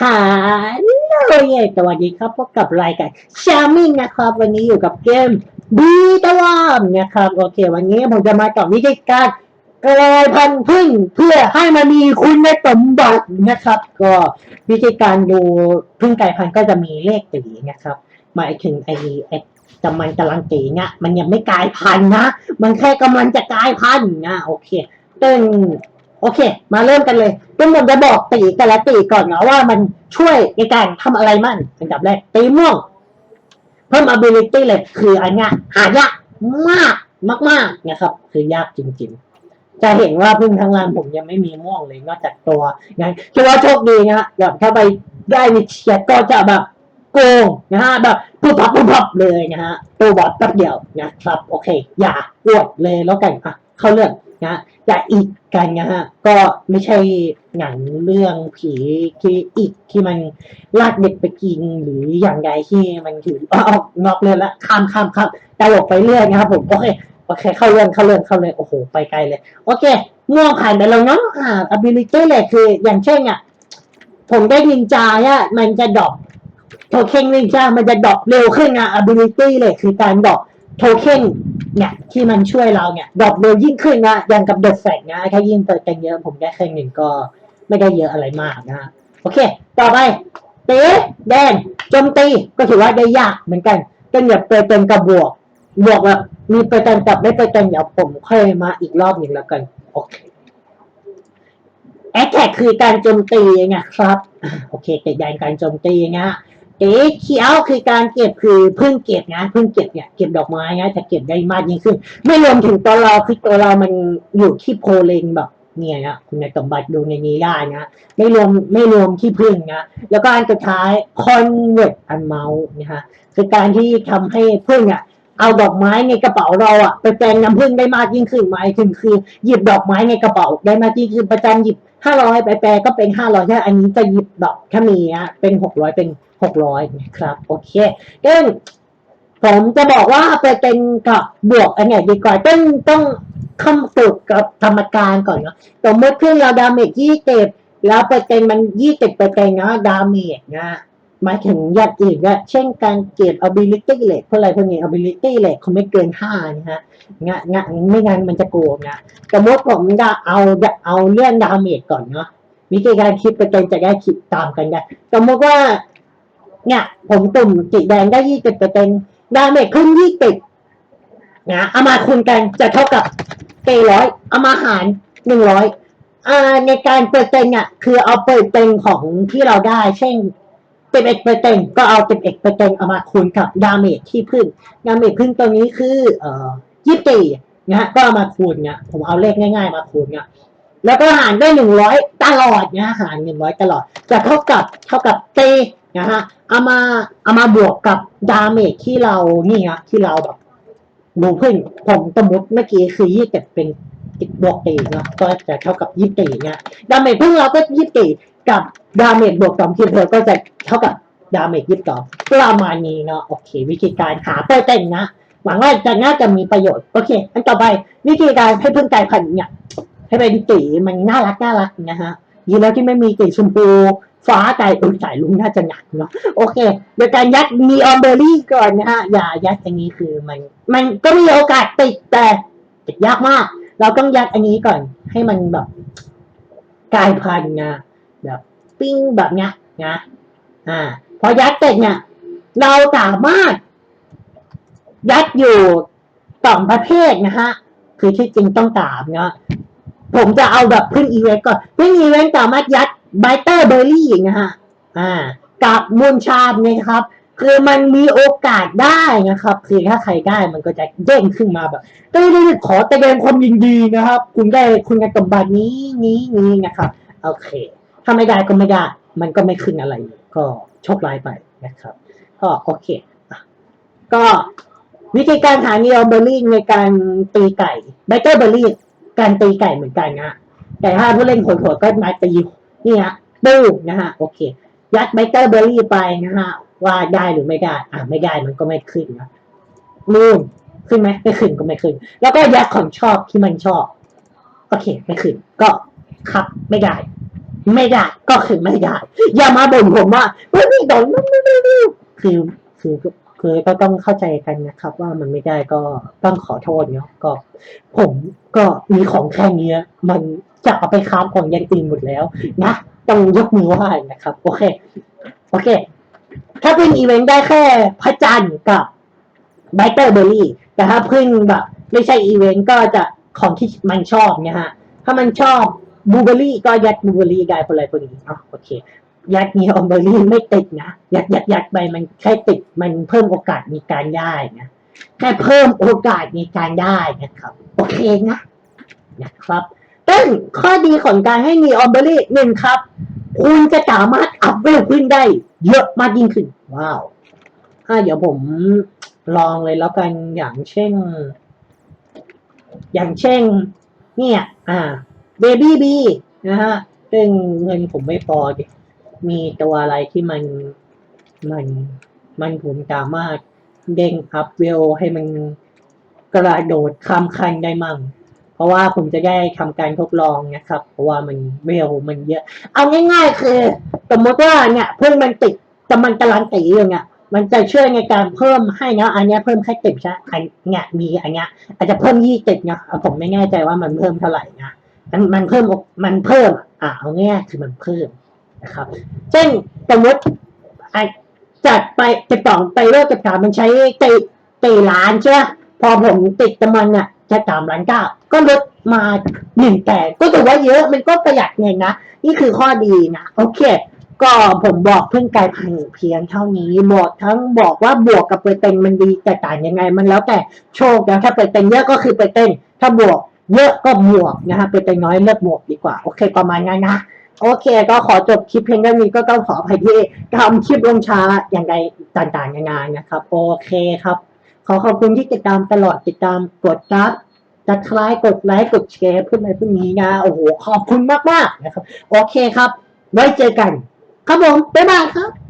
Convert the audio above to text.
ฮาโหลเย่สวัสดีครับพบกับรายการชามิงนะครับ วันนี้อยู่กับเกมบีตะวามนะครับ โอเค วันนี้ผมจะมาต่อวิธีการกลายพันธุ์พึ่งเพื่อให้มันมีคุณสมบัตินะครับ ก็วิธีการดูพึ่งกลายพันธุ์ก็จะมีเลขตีนะครับหมายถึงไอไอ้แต่มันกำลังตีเนี่ยมันยังไม่กลายพันธุ์นะ มันแค่กำลังจะกลายพันธุ์นะโอเคตึง โอเค มาเริ่มกันเลยเดี๋ยวผมจะบอกตีแต่ละตีก่อนเนาะว่ามันช่วยในการทำอะไรมั่นอันดับแรกตีม่วง เพิ่ม ability เลยคืออันเนี้ยหายากมากมากๆนะครับ คือยากจริง ๆ จะเห็นว่าพึ่งทั้งร้านผมยังไม่มีม่วงเลยนอกจากตัวงั้นคิดว่าโชคดีนะฮะแบบถ้าไปได้ในเชียร์ก็จะแบบโกงนะฮะแบบปุ๊บปับปุ๊บปับเลยนะฮะตัวบอสแป๊บเดียวนะครับ โอเค อย่าอวดเลยแล้วกันอะเข้าเรื่อง นะฮะอย่าอีกกันนะฮะก็ไม่ใช่หนังเรื่องผีที่อีกที่มันลากเด็กไปกินหรืออย่างใดที่มันถือออกนอกเรื่องละข้ามข้ามข้ามตลกไปเรื่อยนะครับผมโอเคโอเคเข้าเรื่องเข้าเรื่องเข้าเรื่องโอ้โหไปไกลเลย โอเคม่วงผ่านไปแล้วเนาะอ่า ability เลยคือ อย่างเช่นอะผมได้นินจาเนี่ยมันจะดรอปโทเค็นนินจามันจะดรอปเร็วขึ้นอะ ability เลยคือการดรอป โทเค็นเนี่ยที่มันช่วยเราเนี่ยดอปเร็วยิ่งขึ้นนะอย่างกับเดอะแฟกนะถ้ายิ่งเปิดกันเยอะผมได้แค่หนึ่งก็ไม่ได้เยอะอะไรมากนะโอเค ต่อไปเตะแดงโจมตีก็ถือว่าได้ยากเหมือนกันก็อย่าเปิดเป็นกระบวก บวกแบบมีเปอร์เซ็นต์กับไม่เปอร์เซ็นต์เดี๋ยวผมค่อยมาอีกรอบหนึ่งแล้วกันโอเคแอ t แทกคือการโจมตีไงครับ โอเคเกิดยานการโจมตีไงฮะ เอ๋เขียวคือการเก็บคือเพิ่งเก็บนะเพิ่งเก็บเนี่ยเก็บดอกไม้นะจะเก็บได้มากยิ่งขึ้น ไม่รวมถึงตัวเราคือตัวเรามันอยู่ที่โพเลงแบบเนี่ยนะคุณสมบัติดูในนี้ได้นะไม่รวมไม่รวมที่พึ่งนะแล้วก็อันสุดท้าย convert อันเมาส์นะฮะคือการที่ทำให้พึ่งอะเอาดอกไม้ในกระเป๋าเราอะไปแปลงน้ำผึ้งได้มากยิ่งขึ้นหมายถึงคือ หยิบดอกไม้ในกระเป๋าได้มากยิ่งขึ้นประจันหยิบ ห้าร้อยไปแปลก็เป็นห้าร้อยถ้าอันนี้จะหยิบดอกถ้ามีอะเป็นหกร้อยเป็นหกร้อยนะครับ โอเคเอ้นผมจะบอกว่าไปเป็นกับบวกอันเนี้ยดีกว่าต้องต้องคำสูตรกับธรรมการก่อนเนาะสมมติขึ้นเราดาเมจยี่สิบแล้วเปอร์เซ็นต์มันยี่สิบเปอร์เซ็นต์นะดาเมจนะ หมายถึงอยัดอื่นก็เช่นการเก็บ ability เลยพวกอะไรพวกนี้ ability เลยเขาไม่เกินห้านะฮะงะงะไม่งั้นมันจะโกงนะสมมติผมจะเอาเอาเรื่องดาเมจก่อนเนาะวิธีการคิดเป็นจะได้คิดตามกันได้สมมติว่าเนี่ยผมตุ่มสีแดงได้ยี่สิบเปอร์เซ็นดาเมจขึ้นยี่สิบนะเอามาคูณกันจะเท่ากับเตร้อยเอามาหารหนึ่งร้อยอ่าในการเปอร์เซ็นต์เนี่ยคือเอาเปอร์เซ็นต์ของที่เราได้ เช่น สิบเอ็ดเปอร์เซ็นก็เอาสิบเอ็ดเปอร์เซ็นเอามาคูณกับดาเมจที่พึ่งดาเมจพึ่งตัวนี้คือเอ่อยี่สิบสี่นะฮะก็เอามาคูณเนี่ยผมเอาเลขง่าย ๆ มาคูณเนี่ยแล้วก็หารได้หนึ่งร้อยตลอดนะหารหนึ่งร้อยตลอดจะเท่ากับเท่ากับเตนะฮะเอามาเอามาบวกกับดาเมจที่เรานี่ฮะที่เราแบบดูพึ่งผมสมมติเมื่อกี้คือยี่สิบเป็นบวกตีเนาะก็จะเท่ากับยี่สิบตีเนี่ยดาเมจพึ่งเราก็ยี่สิบตี กับดาเมจบวกสองคิวเธอก็จะเท่ากับดาเมจยี่สิบสองประมาณนี้เนาะโอเค วิธีการหาเปอร์เซ็นต์นะ หวังว่าจะน่าจะมีประโยชน์ โอเค อันต่อไปวิธีการให้พึ่งกลายพันธุ์เนี่ยให้เป็นตีมันน่ารักน่ารักนะฮะยีแล้วที่ไม่มีตีชมพูฟ้าใจอุ้ยสายลุงน่าจะหนักเนาะโอเค โดยการยัดมีออมเบอรี่ก่อนนะฮะอย่ายัดอันนี้คือมัน มันก็มีโอกาสติดแต่ติดยากมาก เราต้องยัดอันนี้ก่อน ให้มันแบบกลายพันธุ์นะ แบบปิ้งแบบเนี้ยนะอ่าพอยัดเสร็จเนี่ย เราสามารถยัดอยู่สองประเภทนะฮะคือที่จริงต้องตามเนาะผมจะเอาแบบพึ่งอีเวนต์ก่อนพึ่งอีเวนต์สามารถยัดไบเตอร์เบอร์รี่นะฮะอ่ากับมูลชาบนะครับ คือมันมีโอกาสได้นะครับ คือถ้าใครได้มันก็จะเด้งขึ้นมาแบบได้ได้ขอแสดงความยินดีนะครับ คุณได้คุณงานสมบัตินี้นี้นี้นะครับ โอเค ถ้าไม่ได้ก็ไม่ได้ มันก็ไม่ขึ้นอะไร ก็โชคร้ายไปนะครับ ก็โอเค ก็วิธีการหาเนียเบอร์รี่ในการตีไก่ไบเตอร์เบอร์รี่การตีไก่เหมือนกันนะแต่ถ้าผู้เล่นโหดๆก็มาตีนี่ฮะตู้นะฮะโอเค ยัดไบเตอร์เบอร์รี่ไปนะฮะว่าได้หรือไม่ได้ อ่าไม่ได้มันก็ไม่ขึ้นนะนู่นขึ้นไหมไม่ขึ้นก็ไม่ขึ้น แล้วก็ยัดของชอบที่มันชอบ โอเค ไม่ขึ้น ก็ครับไม่ได้ ไม่ได้ก็คือไม่ได้อย่ามาบ่นผมว่าเฮ้ยพี่โดนไม่ไม่ไม่ไม่คือคือคือก็ต้องเข้าใจกันนะครับ ว่ามันไม่ได้ก็ต้องขอโทษเนาะก็ ผมก็มีของแค่นี้มันจะเอาไปค้าของยังอื่นหมดแล้วนะต้องยกมือไหว้นะครับ โอเค โอเค ถ้าเป็นอีเวนต์ได้แค่พระจันทร์กับไบเตอร์เบอร์รี่ แต่ถ้าเพึ่งแบบ ไม่ใช่อีเวนต์ก็จะของที่มันชอบเนี่ยฮะ ถ้ามันชอบ บูเบอรี่ก็ยัดบูเบอรี่ได้คนอะไรพวกนี้อ๋อโอเคยัดนีออนเบอรี่ไม่ติดนะยัดยัดยัดไปมันแค่ติดมันเพิ่มโอกาสมีการได้นะแค่เพิ่มโอกาสมีการได้นะครับ โอเคนะนะครับซึ่งข้อดีของการให้นีออนเบอรี่หนึ่งครับ คุณจะสามารถอัพเวลขึ้นได้ เยอะมากยิ่งขึ้น ว้าวอ่าเดี๋ยวผมลองเลยแล้วกันอย่างเช่น อย่างเช่น เนี่ย อ่า เบบี้บีนะฮะซึ่งเงินผมไม่พอ มีตัวอะไรที่มันมันมันผมสามารถเด้งอัพเวลให้มันกระโดดข้ามคันได้มั่ง เพราะว่าผมจะได้ทำการทดลองนะครับ เพราะว่ามันเวลมันเยอะ เอาง่ายๆคือ สมมติว่าเนี่ยเพิ่งมันติดแต่มันกำลังตีอยู่เนี่ยมันจะช่วยในการเพิ่มให้นะอันนี้เพิ่มแค่ติดใช่อันเนี่ยมีอันเนี้ยอาจจะเพิ่มยี่ติดนะอะผมไม่แน่ใจว่ามันเพิ่มเท่าไหร่นะ มันมันเพิ่มมันเพิ่ม อะเอาง่ายคือมันเพิ่มนะครับ เช่นสมมติอะจัดไปจะต่องไปเลิกกับการมันใช้ตีตีล้านใช่ไหมพอผมติดกับมันอะจะสามล้านเก้าก็ลดมาหนึ่งแต่ก็ถือว่าเยอะมันก็ประหยัดเงินนะนี่คือข้อดีนะโอเค ก็ผมบอกเพิ่งกลายพันธุ์เพียงเท่านี้บอกทั้งบอกว่าบวกกับเปอร์เซ็นต์มันดีแตกต่างยังไง มันแล้วแต่โชคแล้วถ้าเปอร์เซ็นต์เยอะก็คือเปอร์เซ็นต์ถ้าบวก เยอะก็บวกนะฮะเป็นต์น้อยเลิกบวกดีกว่า โอเค ประมาณนั้นนะ โอเค ก็ขอจบคลิปเพียงเท่านี้ก็ต้องขออภัยที่ทำคลิปลงช้าอย่างไรต่างๆนานานะครับ โอเคครับ ขอขอบคุณที่ติดตามตลอดติดตามกดซับจะคล้ายกดไลค์กดแชร์เพื่อนอะไรพวกนี้นะโอ้โหขอบคุณมากๆนะครับ โอเคครับ ไว้เจอกัน ครับผมบ๊ายบายครับ